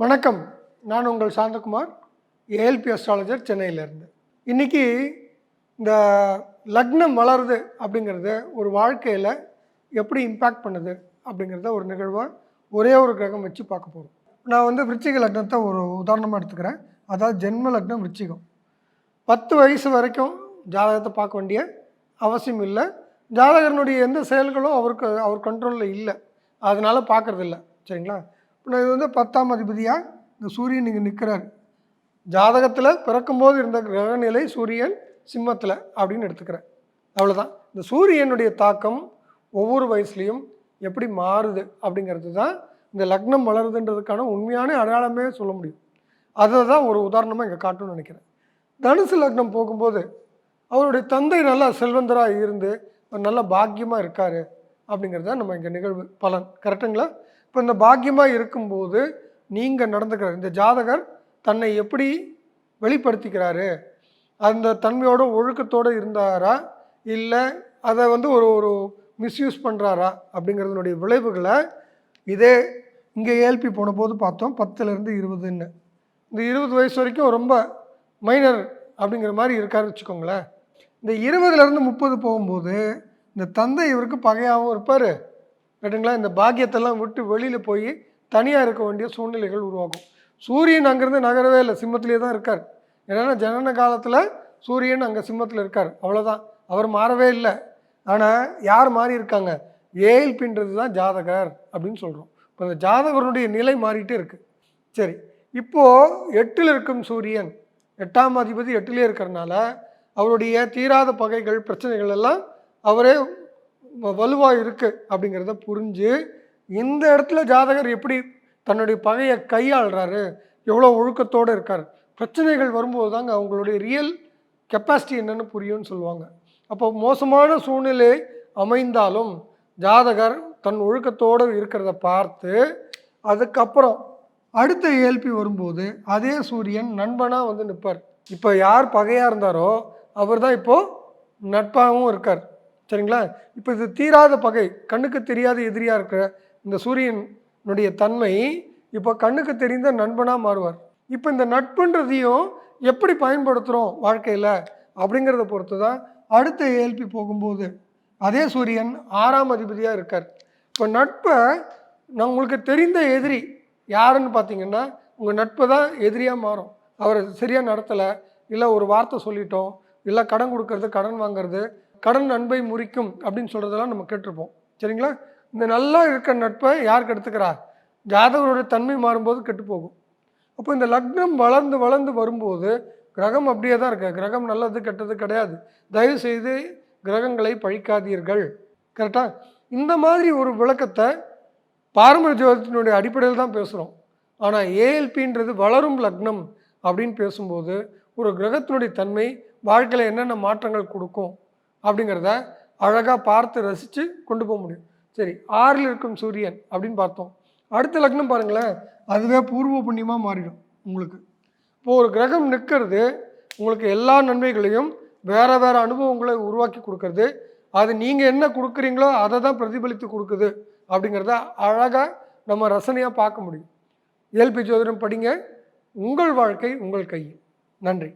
வணக்கம். நான் உங்கள் சாந்தகுமார் ஏஎல்பி அஸ்ட்ராலஜர் சென்னையிலேருந்து. இன்றைக்கி இந்த லக்னம் வளருது அப்படிங்கிறது ஒரு வாழ்க்கையில் எப்படி இம்பேக்ட் பண்ணுது அப்படிங்கிறத ஒரு நிகழ்வாக ஒரே ஒரு கிரகம் வச்சு பார்க்க போகிறோம் நான் வந்து விருச்சிக லக்னத்தை ஒரு உதாரணமாக எடுத்துக்கிறேன். அதாவது ஜென்ம லக்னம் விருச்சிகம். பத்து வயசு வரைக்கும் ஜாதகத்தை பார்க்க வேண்டிய அவசியம் இல்லை. ஜாதகனுடைய எந்த செயல்களும் அவருக்கு அவர் கண்ட்ரோலில் இல்லை. அதனால் பார்க்கறதில்ல. சரிங்களா? இது வந்து பத்தாம் அதிபதியாக இந்த சூரியன் இங்கே நிற்கிறார் ஜாதகத்தில் பிறக்கும்போது இருந்த கிரகநிலை சூரியன் சிம்மத்தில் அப்படின்னு எடுத்துக்கிறேன். அவ்வளோதான் இந்த சூரியனுடைய தாக்கம் ஒவ்வொரு வயசுலேயும் எப்படி மாறுது அப்படிங்கிறது தான் இந்த லக்னம் வளருதுன்றதுக்கான உண்மையான அடையாளமே சொல்ல முடியும். அதை தான் ஒரு உதாரணமாக இங்கே காட்டணும்னு நினைக்கிறேன். தனுசு லக்னம் போகும்போது அவருடைய தந்தை நல்லா செல்வந்தராக இருந்து நல்ல பாக்கியமாக இருக்கார் அப்படிங்கிறது தான் நம்ம இங்கே நிகழ்வு பலன். கரெக்டுங்களா? இப்போ இந்த பாக்கியமாக இருக்கும்போது நீங்கள் நடந்துக்கிற இந்த ஜாதகர் தன்னை எப்படி வெளிப்படுத்திக்கிறாரு? அந்த தன்மையோட ஒழுக்கத்தோடு இருந்தாரா? இல்லை அதை வந்து ஒரு ஒரு மிஸ்யூஸ் பண்ணுறாரா அப்படிங்கிறதுனுடைய விளைவுகளை இதே இங்கே ஏல்பி போன போது பார்த்தோம். பத்துலேருந்து இருபதுன்னு. இந்த இருபது வயசு வரைக்கும் ரொம்ப மைனர் அப்படிங்கிற மாதிரி இருக்காருன்னு வச்சுக்கோங்களேன். இந்த இருபதுலேருந்து முப்பது போகும்போது இந்த தந்தை இவருக்கு பகையாகவும் இருப்பார். ரைட்டுங்களா இந்த பாக்கியத்தெல்லாம் விட்டு வெளியில் போய் தனியாக இருக்க வேண்டிய சூழ்நிலைகள் உருவாகும். சூரியன் அங்கேருந்து நகரவே இல்லை சிம்மத்திலே தான் இருக்கார். ஏன்னா ஜனன காலத்தில் சூரியன் அங்கே சிம்மத்தில் இருக்கார். அவ்வளோதான் அவர் மாறவே இல்லை. ஆனால் யார் மாறி இருக்காங்க? ஏஎல்பின்றது தான் ஜாதகர் அப்படின்னு சொல்கிறோம் இப்போ இந்த ஜாதகருடைய நிலை மாறிட்டே இருக்குது சரி இப்போது எட்டில் இருக்கும் சூரியன் எட்டாம் அதிபதி எட்டிலே இருக்கிறனால அவருடைய தீராத பகைகள் பிரச்சனைகள் எல்லாம் அவரே வலுவாக இருக்குது அப்படிங்கிறத புரிஞ்சு இந்த இடத்துல ஜாதகர் எப்படி தன்னுடைய பகையை கையாளுறாரு எவ்வளோ ஒழுக்கத்தோடு இருக்கார் பிரச்சனைகள் வரும்போது தாங்க அவங்களுடைய ரியல் கெப்பாசிட்டி என்னென்னு புரியும்னு சொல்லுவாங்க. அப்போ மோசமான சூழ்நிலை அமைந்தாலும் ஜாதகர் தன் ஒழுக்கத்தோடு இருக்கிறத பார்த்து அதுக்கப்புறம் அடுத்த ஏல்பி வரும்போது அதே சூரியன் நண்பனாக வந்து நிற்பார் இப்போ யார் பகையாக இருந்தாரோ அவர் தான் இப்போது நட்பாகவும் இருக்கார். சரிங்களா? இப்போ இது தீராத பகை. கண்ணுக்கு தெரியாத எதிரியாக இருக்கிற இந்த சூரியனுடைய தன்மை இப்போ கண்ணுக்கு தெரிந்த நண்பனாக மாறுவார். இப்போ இந்த நட்புன்றதையும் எப்படி பயன்படுத்துகிறோம் வாழ்க்கையில் அப்படிங்கிறத பொறுத்து தான் அடுத்த ஏல்பி போகும்போது அதே சூரியன் ஆறாம் அதிபதியாக இருக்கார். இப்போ நட்பை நான் உங்களுக்கு தெரிந்த எதிரி யாருன்னு பார்த்தீங்கன்னா உங்கள் நட்பு தான் எதிரியாக மாறும். அவரை சரியாக நடத்தலை இல்லை ஒரு வார்த்தை சொல்லிட்டோம் இல்லை கடன் கொடுக்கறது கடன் வாங்குறது கடன் அன்பை முறிக்கும் அப்படின்னு சொல்கிறதெல்லாம் நம்ம கேட்டிருப்போம். சரிங்களா? இந்த நல்லா இருக்கிற நட்பை யாருக்கு எடுத்துக்கிறா? ஜாதகருடைய தன்மை மாறும்போது கெட்டு போகும். அப்போ இந்த லக்னம் வளர்ந்து வளர்ந்து வரும்போது கிரகம் அப்படியே தான் இருக்கு. கிரகம் நல்லது கெட்டது கிடையாது. தயவு செய்து கிரகங்களை பழிக்காதீர்கள். கரெக்டாக இந்த மாதிரி ஒரு விளக்கத்தை பாரம்பரிய ஜோதத்தினுடைய அடிப்படையில் தான் பேசுகிறோம் ஆனால் ஏஎல்பின்றது வளரும் லக்னம் அப்படின்னு பேசும்போது ஒரு கிரகத்தினுடைய தன்மை வாழ்க்கையில் என்னென்ன மாற்றங்கள் கொடுக்கும்? அப்படிங்கிறத அழகாக பார்த்து ரசித்து கொண்டு போக முடியும். சரி ஆறில் இருக்கும் சூரியன் அப்படின்னு பார்த்தோம். அடுத்த லக்னம் பாருங்களேன். அதுவே பூர்வ புண்ணியமாக மாறிடும் உங்களுக்கு. இப்போது ஒரு கிரகம் நிற்கிறது உங்களுக்கு எல்லா நன்மைகளையும் வேறு வேறு அனுபவங்களை உருவாக்கி கொடுக்கறது. அது நீங்கள் என்ன கொடுக்குறீங்களோ அதை தான் பிரதிபலித்து கொடுக்குது அப்படிங்கிறத அழகாக நம்ம ரசனையாக பார்க்க முடியும். இயல்பு ஜோதிடம் படிங்க. உங்கள் வாழ்க்கை உங்கள் கையில். நன்றி.